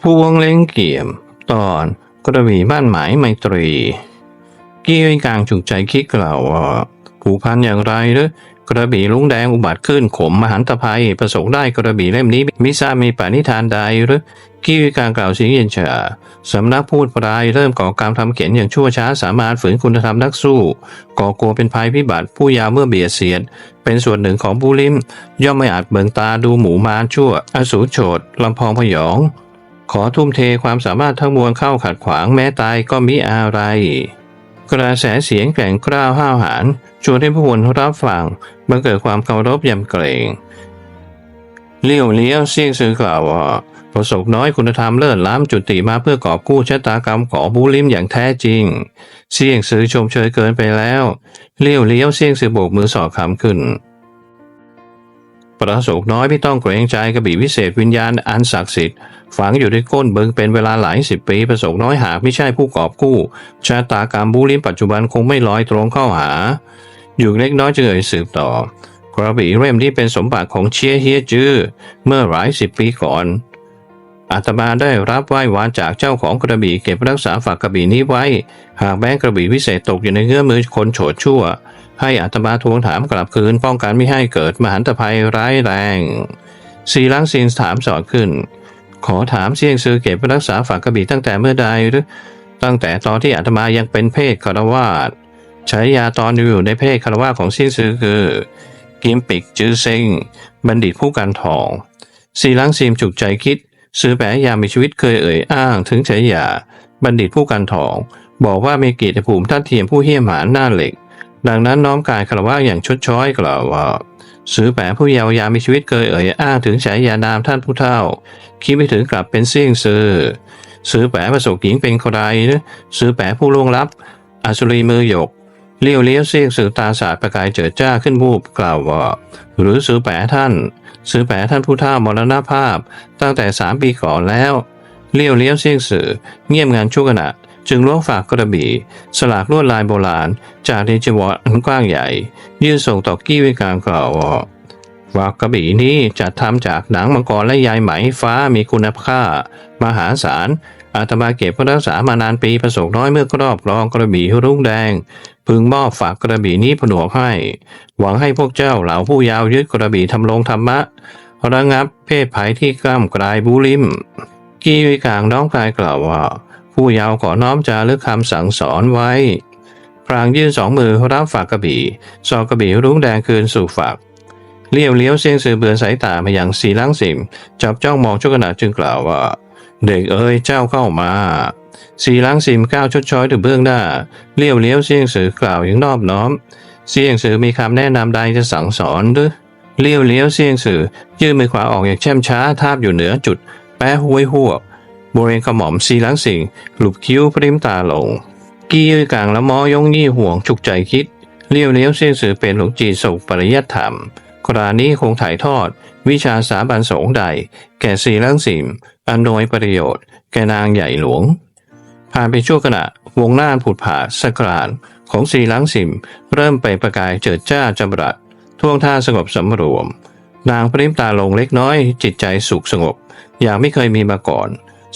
พวงเล้งเกี่ยม ตอนกระบี่บ้านหมายไมตรี กี้วิกลางฉุกใจคิดกล่าวว่าผูกพันอย่างไรหรือกระบี่ลุงแดงอุบัติขึ้นขมมหันตภัย ประสงค์ได้กระบี่เล่มนี้มิทราบมีปณิธานใดหรือกี้วิกางกล่าวเสียงเย็นชาสำนักพูดปลายเริ่มก่อการทำเขียนอย่างชั่วช้าสามารถฝืนคุณธรรมนักสู้ ก่อกลัวเป็นภัยพิบัติผู้ยาวเมื่อเบียดเสียด เป็นส่วนหนึ่งของผู้ลิมย่อมไม่อาจเบิงตาดูหมูมารชั่ว อสูรโฉดลำพองพยอง ขอทุ่มเทความสามารถทั้งมวลเข้าขัดขวางแม้ตายก็มิอะไร กระแสเสียงแกร่งกล้าวห้าวหาญชวนให้ผู้คนรับฟังบังเกิดความเคารพยำเกรงเลี้ยวเลี้ยวเสียงซื้อกล่าวว่าประสบน้อยคุณธรรมเลิศล้ำจุติมาเพื่อกอบกู้ชะตากรรมของบูลิมอย่างแท้จริง เสียงซื้อชมเชยเกินไปแล้ว เลี้ยวเลี้ยวเสียงซื้อโบกมือสอบคำขึ้น ระสบน้อยไม่ต้องเกรงใจกระบี่วิเศษวิญญาณอันศักดิ์สิทธิ์ฝังอยู่ในก้นเบิงเป็นเวลาหลายสิบปีประสบน้อยหากไม่ใช่ผู้กอบกู้ชะตากรรมบูลิมปัจจุบันคงไม่ลอยตรงเข้าหา อยู่เล็กน้อยจึงเอ่ยสืบต่อกระบี่เล่มที่เป็นสมบัติของเชียเฮียจื้อเมื่อหลายสิบปีก่อนอาตมาได้รับไหว้วานจากเจ้าของกระบี่เก็บรักษาฝากกระบี่นี้ไว้ หากแบงกระบี่วิเศษตกอยู่ในเงื้อมือคนโฉดชั่ว ให้อาตมาทวงถามกลับคืนป้องกันไม่ให้เกิดมหันตภัยร้ายแรงสีลังซินถามสอดขึ้น ขอถามเสียงซื้อเก็บรักษาฝากกระบี่ตั้งแต่เมื่อใดหรือตั้งแต่ตอนที่อาตมายังเป็นเพศคารวาสใช้ยาตอนอยู่ในเพศคารวาสของเสียงซื้อคือ กิมปิกจื้อเซ็งบัณฑิตผู้กันทองสีลังซิมจุกใจคิด ซื้อแปะยามีชีวิตเคยเอ่ยอ้างถึงฉายาบัณฑิตผู้กันทอง บอกว่ามีกิจภูมิทัดเทียมผู้เหี้ยมหาหน้าเหล็ก ดังนั้นน้อมกายคารวะอย่างชดช้อยกล่าวว่าซื้อแปะผู้เยาว์ยามมีชีวิตเคยเอ่ยอ้างถึงฉายานามท่านผู้เฒ่า คิดไม่ถึงกลับเป็นเสี่ยงซื้อซื้อแปะประสบหญิงเป็นใครซื้อแปะผู้ล่วงลับอสุรีมือหยกเลี้ยวเลี้ยวเสี่ยงสือตาสาดประกายเจิดจ้าขึ้นวูบกล่าวว่า หรือซื้อแปะท่านซื้อแปะท่านผู้เฒ่ามรณภาพ ตั้งแต่สามปีก่อนแล้วเลี้ยวเลี้ยวเสี่ยงสือเงียบงานชั่วขณะ จึงล้วงฝากกระบี่ สลากลวดลายโบราณ จากในจีวรอันกว้างใหญ่ ยื่นส่งต่อกี้วิการกล่าวว่ากกระบี่นี้จัดทำจากหนังมังกรและใยไหมฟ้ามีคุณค่ามหาศาลอาตมาเก็บรักษามานานปีประสบน้อยเมื่อครอบครองกระบี่รุ่งแดง พึงมอบฝากกระบี่นี้ผนวกให้ หวังให้พวกเจ้าเหล่าผู้ยาวยึดกระบี่ทำลงธรรมะระงับเพศภัยที่กล้ำกลายบูลิม กีวิกางน้องกายกล่าวว่า ผู้ยาวขอน้อมจารึกคำสั่งสอนไว้ พรางยื่นสองมือรับฝากกระบี่สอกระบี่รุ้งแดงคืนสู่ฝักเลี้ยวเลี้ยวเสียงสือเบือนสายตามาอย่างสีลังสิมจับจ้องมองชั่วขณะจึงกล่าวว่า เด็กเอ้ยเจ้าเข้ามา สีลังสิมก้าวชดช้อยถึงเบื้องหน้าเลี้ยวเลี้ยวเสียงสือกล่าวอย่างนอบน้อม เสียงสือมีคำแนะนำใดจะสั่งสอนหรือเลี้ยวเลี้ยวเสียงสือยื่นมือขวาออกอย่างแช่มช้าทาบอยู่เหนือจุด แปะห้วยหวก บริเวณขมอมสีลังสิงหลุบคิ้วพริมตาลง กี้ยืกลางละมอยงยี่ห่วงฉุกใจคิด เลี้ยวเลี้ยวเสียงสือเป็นหลวงจีสุปริยัติธรรมครานี้คงถ่ายทอด วิชาสาบันสงใด แก่สีลังสิมอันโดยประโยชน์ แก่นางใหญ่หลวง ผ่านไปชั่วขณะ วงน่านผุดผาสกรานของสีลังสิมเริ่มไปประกายเจิดจ้าจำรัดท่วงท่าสงบสำรวม นางปริมตาลงเล็กน้อย จิตใจสุขสงบ อย่างไม่เคยมีมาก่อน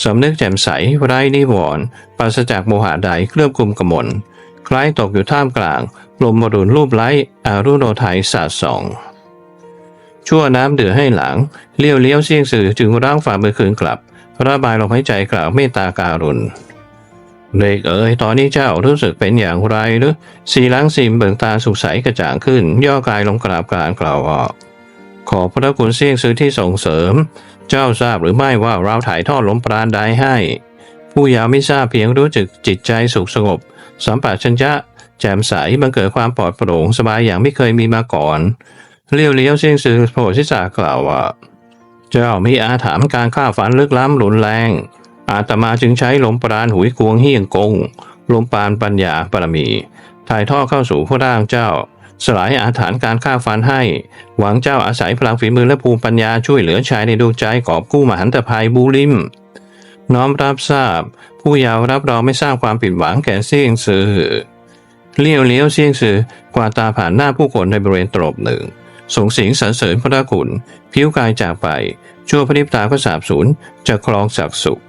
สำนึกแจ่มใสไร้นิวรณ์ปราศจากโมหะใดเคลือบคลุมกมลคล้ายตกอยู่ท่ามกลางลมมรุนรูปไล้อารุโนไทยสาดส่องชั่วน้ำเดือดให้หลังเลี้ยวเลี้ยวเสี่ยงสื่อจึงร่างฝ่ามือคืนกลับระบายลมหายใจกล่าวเมตตาการุณเด็กเอ๋ยตอนนี้เจ้ารู้สึกเป็นอย่างไรหรือสีล้างซิมเบิกตาสุขใสกระจ่างขึ้น ย่อกายลงกราบกรานกล่าวว่า ขอพระคุณเสี่ยงซื้อที่ส่งเสริม เจ้าทราบหรือไม่ว่าเราถ่ายทอดลมปราณใดให้ ผู้ยาวไม่ทราบเพียงรู้จึกจิตใจสุขสงบ สัมปชัญญะแจ่มใสบังเกิดความปลอดโปร่งสบายอย่างไม่เคยมีมาก่อน เลี้ยวเลี้ยวเสี่ยงซื้อโพธิสากล่าวว่า เจ้ามีอาถรรพ์การฆ่าฝันลึกล้ำรุนแรง อาตมาจึงใช้ลมปราณหุยกวงเฮียงกงลมปราณปัญญาปรมี ถ่ายทอดเข้าสู่พระร่างเจ้า สลายอาถรรพ์การฆ่าฟันให้ หวังเจ้าอาศัยพลังฝีมือและภูมิปัญญาช่วยเหลือชายในดวงใจกอบกู้มหันตภัยบูลิม น้อมรับทราบ ผู้ยาวรับรองไม่สร้างความผิดหวังแก่เสี่ยงสือเลี้ยวเลี้ยวเสี่ยงสือกวาดตาผ่านหน้าผู้คนในบริเวณตรบหนึ่งส่งเสียงสรรเสริญพระคุณ ผิวกายจากไป ชั่วพริบตาก็สาบสูญจากคลองศักดิ์สุข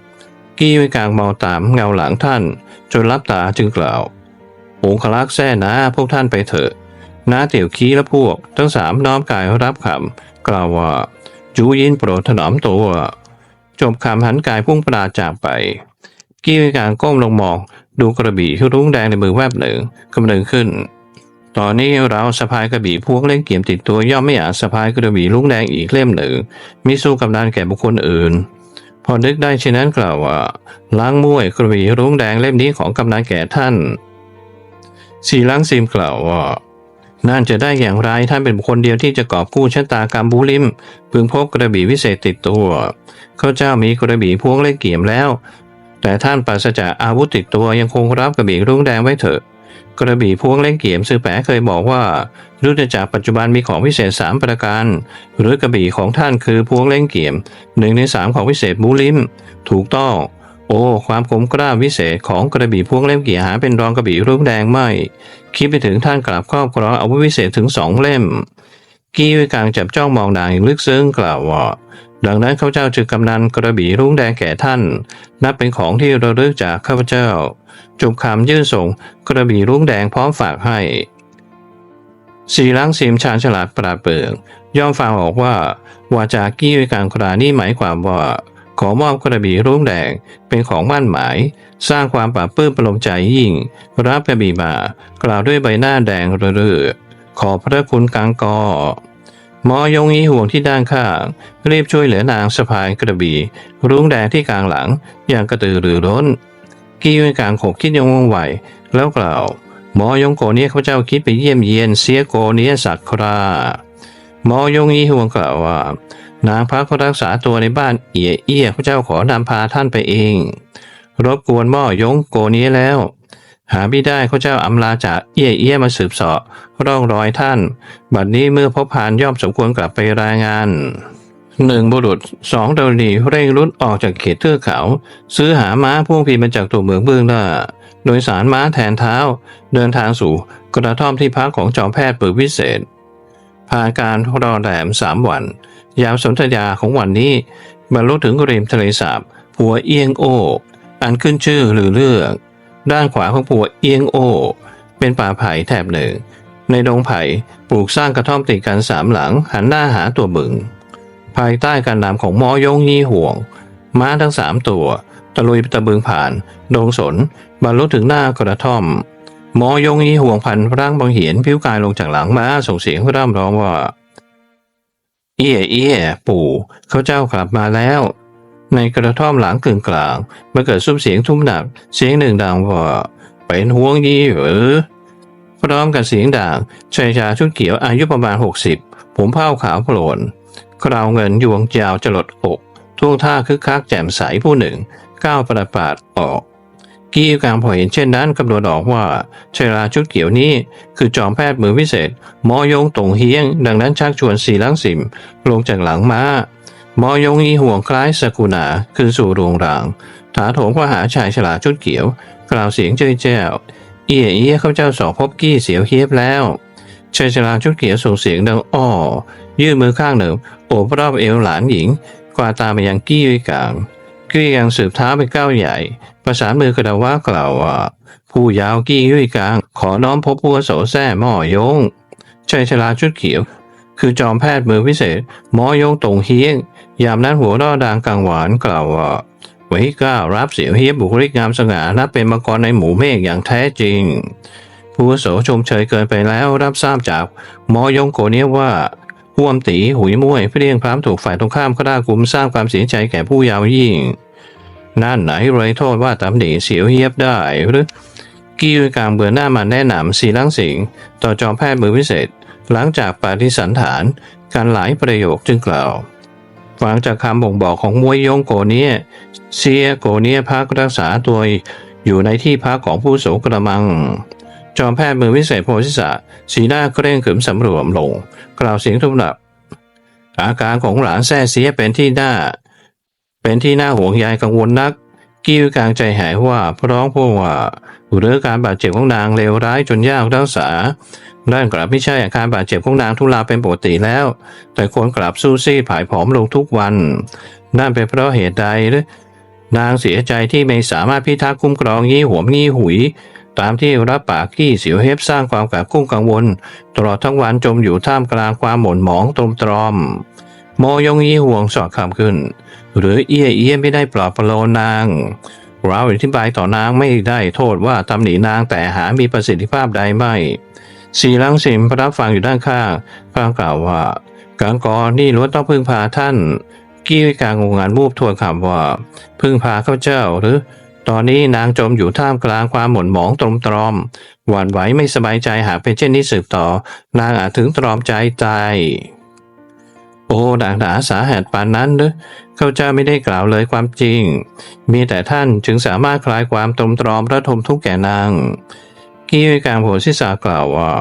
กี้ไว้กลางมองตามเงาหลังท่าน จนรับตาจึงกล่าวองคลักษ์แซ่นะพวกท่านไปเถอะ น้าเตี่ยวคีและพวก ทั้งสามน้อมกายรับคำกล่าวว่าจูยินโปรดถนอมตัว จบคำหันกายพุ่งปราจากไป กี้ไว้กลางก้มลงมอง ดูกระบี่ที่รุ้งแดงในมือแวบหนึ่งกำลังขึ้น ตอนนี้เราสะพายกระบี่พวกเล่นเกียมติดตัวย่อมไม่อาจสะพายกระบี่ลุงแดงอีกเล่มหนึ่งมิสู้กำนันแก่บุคคลอื่น พอนึกได้เช่นนั้นกล่าวว่าล้างมวยกระบี่รุ้งแดงเล่มนี้ของกำนันแก่ท่านสีล้างซิมกล่าวว่า นั่นจะได้อย่างไรท่านเป็นบุคคลเดียวที่จะกอบกู้ชะตากรรมบูลิม พึงพกกระบี่วิเศษติดตัวข้าเจ้ามีกระบี่พวงเล่นเกี่ยมแล้ว แต่ท่านปราศจากอาวุธติดตัวยังคงรับกระบี่รุ้งแดงไว้เถอะ กระบี่พวงเล่นเกี่ยมซื้อแปะเคยบอกว่ารุ่นจากรปัจจุบันมีของวิเศษสามประการ หรือกระบี่ของท่านคือพวงเล่นเกี่ยมหนึ่งในสามของวิเศษบูลิม ถูกต้อง โอ้ ความคมกล้าวิเศษของกระบี่พวงเล่มเกี่ยหาเป็นรองกระบี่รุ่งแดงไม่ คิดไปถึงท่านกลับครอบครองอาวุธวิเศษถึงสองเล่ม กี้วิกางจับจ้องมองนางอย่างลึกซึ้งกล่าวว่าดังนั้นข้าพเจ้าจึงกำนันกระบี่รุ่งแดงแก่ท่าน นับเป็นของที่ระลึกจากข้าพเจ้า จุบคำยื่นส่งกระบี่รุ่งแดงพร้อมฝากให้สีล้างซีมชาญฉลาดปราเปิงย่อมฟังออกว่า วาจากี้วิกางครานี่หมายความว่า ขอมอบกระบี่รุ่งแดงเป็นของมั่นหมาย สร้างความปราบปื้มประโลมใจยิ่ง รับกระบี่มา กล่าวด้วยใบหน้าแดงระเรื่อขอพระคุณกังกอหมอยงอีห่วงที่ด้านข้าง รีบช่วยเหลือนางสะพายกระบี่รุ้งแดงที่กลางหลัง อย่างกระตือรือร้น กี้ว้กลางขบคิดยังว่องไวแล้วกล่าว หมอยงโกเนี่ยเขาเจ้าคิดไปเยี่ยมเยียนเสียโกเนี่ยสักคราหมอยงอีห่วงกล่าวว่า นางพักรักษาตัวในบ้านเอียเอี้ยพระเจ้าขอนำพาท่านไปเอง รบกวนหม้อยงโกนี้แล้ว หาไม่ได้เขาเจ้าอำลาจากเอี้ยเอี้ยมาสืบเสาะร่องรอยท่าน บัดนี้เมื่อพบผ่านย่อมสมควรกลับไปรายงานหนึ่งบุรุษสองดาวนีเร่งรุดออกจากเขตเทือกเขา ซื้อหาม้าพ่วงพินมาจากตัวเมืองเบื้องหน้าโดยสารม้าแทนเท้า เดินทางสู่กระท่อมที่พักของจอมแพทย์ปึกวิเศษผ่านการรอแรมสามวัน ยามสนธยาของวันนี้บรรลุถึงริมทะเลสาบผัวเอียงโอ อันขึ้นชื่อหรือเลือกด้านขวาของผัวเอียงโอ เป็นป่าไผ่แถบหนึ่ง ในดงไผ่ปลูกสร้างกระท่อมติดกันสามหลังหันหน้าหาตัวบึง ภายใต้การนำของหมอยงยี่ห่วง ม้าทั้งสามตัว ตะลุยตะบึงผ่าน ดงสนบรรลุถึงหน้ากระท่อมหมอยงยี่ห่วงพันร่างบางเหียนผิวกายลงจากหลังม้าส่งเสียงร่ำร้องว่า เอี้ยเอี้ยปู่เขาเจ้ากลับมาแล้ว ในกระท่อมหลังกึ่งกลางมื่อเกิดซุ้มเสียงทุ่มหนัก เสียงหนึ่งดังว่าเป็นห่วงยี่หรือพร้อมกับเสียงด่างชายชาชุดเขียวอายุประมาณหกสิบผมเผ้าขาวโปลนคราวเงินยวงยาวจรดอกท่วงท่าคึกคักแจ่มใสผู้หนึ่ง ก้าวประปาดออก กีกางพอเห็นเช่นนั้นกำหนดออกว่าชายราชุดเขียวนี้ คือจอมแพทย์มือวิเศษหมอยงตงเฮียง ดังนั้นชักชวนสีลังสิม ลงจากหลังม้ามอยงอีห่วงคล้ายสกุณาขึ้นสู่โรงราง ถาโถงว่าหาชายฉลาชุดเขียว กล่าวเสียงเจ้ยแจ้วเอี้ยเอี้ยข้าเจ้าสอบพบกี้เสียวเฮียบแล้วชายฉลาชุดเขียวส่งเสียงดังอ้อยื่นมือข้างหนึ่งโอบรอบเอวหลานหญิง กวาดตามไปยังกี้วิกลางกี้ยังสืบเท้าไปก้าวใหญ่ ประสานมือกระดาว่ากล่าวว่า ผู้ยาวกี้ยุยกลาง ขอน้อมพบผู้อาวุโสแท้หม้อยงชายชราชุดเขียว คือจอมแพทย์มือพิเศษ หมอยงตงเฮียง ยามนั้นหัวร่อดังกังหวานกล่าวว่าไว้ก้าวรับเสียวเฮียบบุคลิกงามสง่านับเป็นมังกรในหมู่เมฆอย่างแท้จริง ผู้อาวุโสชมเชยเกินไปแล้วรับทราบจากหมอยงโกเนียว่าห่วมตีหุยมุ้ยเพียงพร้ำถูกฝ่ายตรงข้ามเขาด้กลุ่มสร้างความเสียใจแก่ผู้ยาวยิ่ง นั่นไหนเลยโทษว่าตำหนิเสียวเฮียบได้หรือกี้วิกลางเบือหน้ามาแนะนำสีลังสิงต่อจอมแพทย์มือพิเศษ หลังจากปฏิสันฐานการหลายประโยคจึงกล่าวฟังจากคำบ่งบอกของมวยยงโกเนียเซียโกเนียพักรักษาตัวอยู่ในที่พักของผู้สูงกระมัง จอมแพทย์มือวิเศษโพธิสะสีหน้าเคร่งขรึมสำรวมลง กล่าวเสียงทุบหนับ อาการของหลานแซ่เสียเป็นที่หน่า เป็นที่น่าห่วงใยกังวลนักกี้วิกลางใจหายว่าเพร้องพวกว่าหรือการบาดเจ็บของนางเลวร้ายจนยากรักษาด้านกลับไม่ใช่อาการบาดเจ็บของนางทุลาเป็นปกติแล้ว แต่ควรกลับสู้ซี่ผายผอมลงทุกวัน นั่นเป็นเพราะเหตุใดหรือนางเสียใจที่ไม่สามารถพิทักษ์คุ้มครองยี่หัวงี้หุย ตามที่รับปากกี้เสียวเฮฟสร้างความกักกุ้งกังวล ตลอดทั้งวันจมอยู่ท่ามกลางความหม่นหมองตรมตรอม โมยงยี่ห่วงสอดคำขึ้นหรือเอี้ยเอี้ยไม่ได้ปลอบประโลนนาง เราอธิบายต่อนางไม่ได้โทษว่าตำหนินางแต่หามีประสิทธิภาพใดไม่สีลังสิมพรับฟังอยู่ด้านข้างพลางกล่าวว่ากังกรนี่ล้วนต้องพึ่งพาท่าน กี้วิการงงงานมูบทวนคำว่า พึ่งพาข้าเจ้าหรือ ตอนนี้นางจมอยู่ท่ามกลางความหม่นหมองตรมตรอม หวั่นไหวไม่สบายใจหากเป็นเช่นนี้สืบต่อ นางอาจถึงตรอมใจตาย โอ้ดักหนาสาหัสปานนั้นหรือข้าเจ้าไม่ได้กล่าวเลยความจริง มีแต่ท่านจึงสามารถคลายความตรมตรอมระทมทุกแก่นางกี้วิการโผศิษากล่าวว่า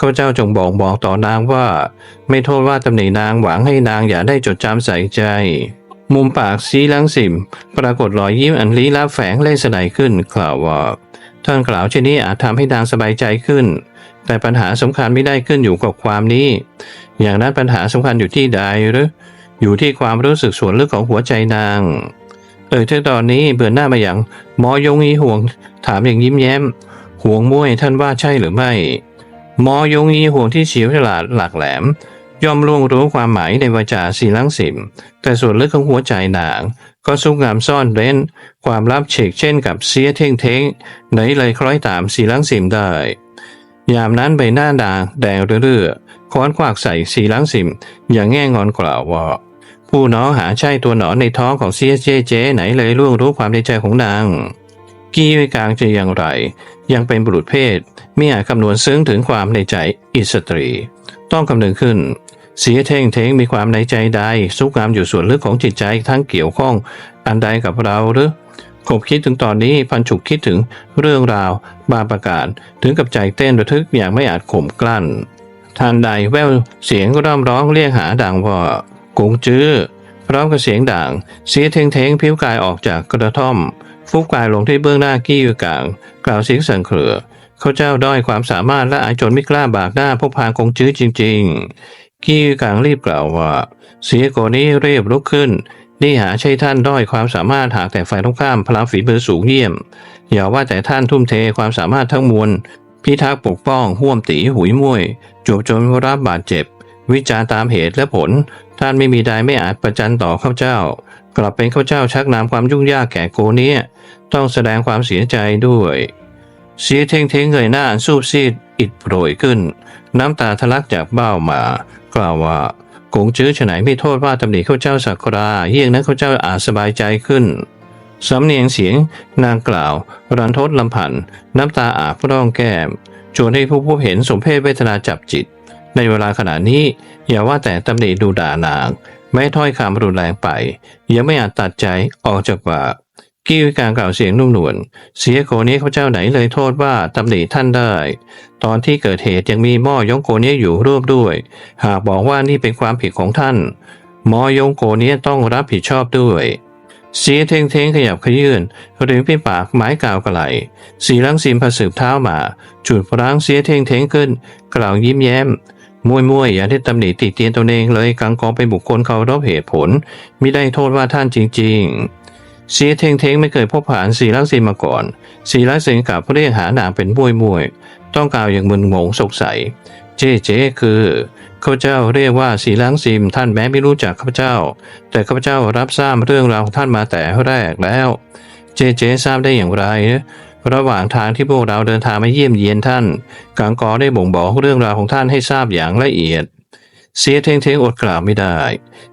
ข้าเจ้าจงบอกบอกต่อนางว่า ไม่โทษว่าตำหนินางหวังให้นางอย่าได้จดจำใส่ใจ มุมปากซีลังสิม ปรากฏรอยยิ้มอันลี้ลับแฝงเล่นสนายขึ้นกล่าวว่าท่านกล่าวเช่นนี้อาจทำให้นางสบายใจขึ้น แต่ปัญหาสำคัญไม่ได้ขึ้นอยู่กับความนี้ อย่างนั้นปัญหาสำคัญอยู่ที่ใดหรือ อยู่ที่ความรู้สึกส่วนลึกของหัวใจนาง เออถ้าตอนนี้เบื่อหน้ามาอย่างหมอยงอีห่วง ถามอย่างยิ้มแย้ม ห่วงมวยท่านว่าใช่หรือไม่หมอยงอีห่วงที่เฉียวฉลาดหลักแหลม ย่อมล่วงรู้ความหมายในวาจาสีลังสิม แต่ส่วนลึกของหัวใจนาง ก็ซุกงามซ่อนเร้น ความลับเฉกเช่นกับเสียเท่งเท้งไหนเลยคล้อยตามสีลังสิมได้ยามนั้นใบหน้าดางแดงเรื่อ ค้อนควักใส่สีลังสิม อย่างแง่งอนกล่าวว่า ผู้น้องหาใช่ตัวหนอนในท้องของเสียเจเจไหนเลยล่วงรู้ความในใจของนาง กี้วิกลางจะอย่างไร ยังเป็นบุรุษเพศไม่อาจคำนวณซึ้งถึงความในใจอิสตรี ต้องคำนึงขึ้นเสียเท่งเทงมีความในใจใดสุกงามอยู่ส่วนลึกของจิตใจทั้งเกี่ยวข้อง อันใดกับเราหรือขบคิดถึงตอนนี้พันฉุกคิดถึงเรื่องราวบางประการ ถึงกับใจเต้นระทึกอย่างไม่อาจข่มกลั้น ทันใดแววเสียงก็ร่ำร้องเรียกหาดังว่ากงจื้อพร้อมกับเสียงด่างเสียเทงเทงพิ้วกายออกจากกระท่อม ฟุบกายลงที่เบื้องหน้ากี้อยู่กลาง กล่าวเสียงสั่นเครือ เขาเจ้าด้อยความสามารถและอายจนไม่กล้าบากหน้าพบพางกงจื้อจริง ๆ กี้อยู่กลางรีบกล่าวว่า เสียโกนี้เรียบลุกขึ้น นี่หาใช่ท่านด้อยความสามารถหากแต่ฝ่ายตรงข้ามพลังฝีมือสูงเยี่ยม อย่าว่าแต่ท่านทุ่มเทความสามารถทั้งมวลพิทักษ์ปกป้องห่วมตีหุยมุยจูบจนรับบาดเจ็บ วิจารตามเหตุและผล ท่านไม่มีใดไม่อาจประจันต่อข้าเจ้า กลับเป็นข้าเจ้าชักนำความยุ่งยากแก่โกนี้ต้องแสดงความเสียใจด้วยเสียเท่งเท่งเงยหน้าอันซูบซีดอิดโปรยขึ้น น้ำตาทะลักจากเบ้ามากล่าวว่ากงจื้อฉไหนไม่โทษว่าตำหนิข้าเจ้าสักราเยี่ยงนั้นข้าเจ้าอาจสบายใจขึ้นสำเนียงเสียงนางกล่าว รันทดลำพัน น้ำตาอาบร่องแก้ม ชวนให้ผู้พบเห็นสมเพศเวทนาจับจิต ในเวลาขณะนี้อย่าว่าแต่ตำหนิดูด่านาง แม้ถ้อยคำรุนแรงไป ยังไม่อาจตัดใจออกจากปากกี้วิการกล่าวเสียงนุ่มนวลเสียโกนี้เขาเจ้าไหนเลยโทษว่าตำหนิท่านได้ ตอนที่เกิดเหตุยังมีหม้อยงโกนี้อยู่ร่วมด้วย หากบอกว่านี่เป็นความผิดของท่านหมอยงโกนี้ต้องรับผิดชอบด้วย สียเทงเทงขยับขยื่นริมฝีปากไม้กาวกระไหล สีลังซิมผสืบเท้ามาจุดพรางเสียเทงเทงขึ้น กล่าวยิ้มแย้มมวยมวยอย่าได้ตำหนิติเตียนตัวเองเลยกังกองเป็นบุคคลเคารพเหตุผลมิได้โทษว่าท่านจริง ๆ เสียเทงเทงไม่เคยพบผ่านสีลังซิมมาก่อนสีลังซิมกลับเรียกหานางเป็นมวยมวย ต้องกล่าวอย่างมึนงงสงสัย เจ๊เจ๊คือ ข้าพเจ้าเรียกว่าสีลังซิมท่านแม้ไม่รู้จักข้าพเจ้า แต่ข้าพเจ้ารับทราบเรื่องราวของท่านมาแต่แรกแล้ว เจเจทราบได้อย่างไร ระหว่างทางที่พวกเราเดินทางมาเยี่ยมเยียนท่าน กังกอได้บ่งบอกเรื่องราวของท่านให้ทราบอย่างละเอียด เสียเทงเทงอดกล่าวไม่ได้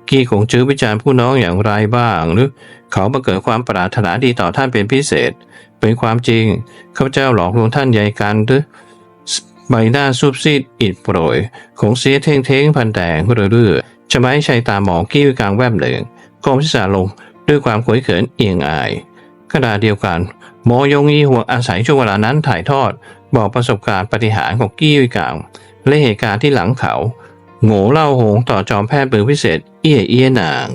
กี้คงจื้อวิจารณ์ผู้น้องอย่างไรบ้าง หรือเขาบังเกิดความปรารถนาดีต่อท่านเป็นพิเศษ เป็นความจริงข้าพเจ้าหลอกลวงท่านใหญ่กันหรือ ใบหน้าซูบซีดอิดโปรย ของเสียเทงเทงพันแดงเรื่อๆจะไม่ใช่ตาหมองกี้กลางแวบหนึ่งก้มศีรษะลงด้วยความขวยเขินเอียงอายขณะเดียวกันหมอยงยีหัวอาศัยช่วงเวลานั้นถ่ายทอด บอกประสบการณ์ปฏิหารของกี้วิกางและเหตุการณ์ที่หลังเขา โง่เล่าโหงต่อจอมแพทย์ปืนพิเศษ เอี้ยเอี้ยนาง